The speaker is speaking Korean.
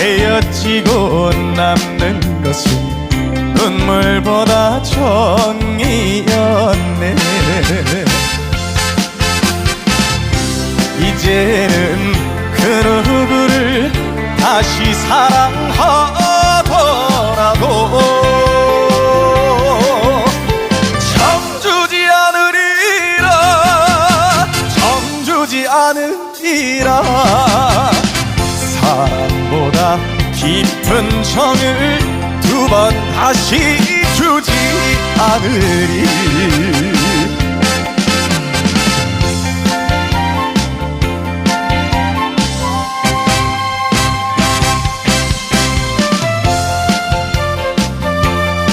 헤어지고 남는 것은 눈물보다 정이었네. 이제는 그 누구를 다시 사랑하더라도 않으리라. 깊은 정을 두 번 다시 주지 않으리